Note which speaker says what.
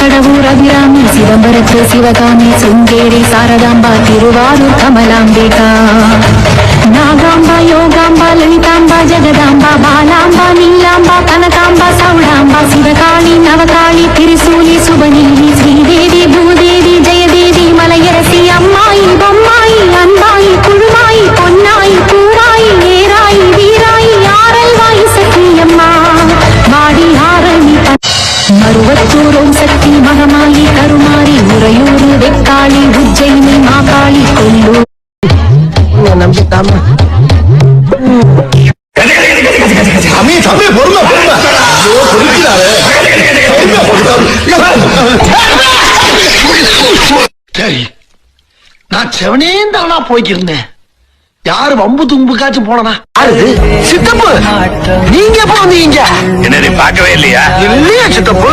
Speaker 1: திருக்கடவூர் அபிராமி சிதம்பரத்து சிவகாமி சுங்கேரி சாரதாம்பா திருவாரூர் கமலாம்பிகா நாகாம்பா யோகாம்பா லலிதாம்பா ஜெகதாம்பா பாலாம்பா நீலாம்பா கனகாம்பா சௌடாம்பா சிவகாளி நவகாளி மாகாளி கொல்லூர்
Speaker 2: நம்பிட்டாம
Speaker 3: தம்பி தம்பி பொறுமை பொறுமை ஐயோ பொறுக்கிறாரு.
Speaker 2: சரி நான் செவனேந்தானா போய்க்கிருந்தேன். யாரு வம்பு தும்புக்காச்சும் போனனா? அது சித்தப்பு. நீங்க எப்ப வந்தீங்க
Speaker 3: என்ன நீ பார்க்கவே இல்லையா?
Speaker 2: இல்லையா சித்தப்பு.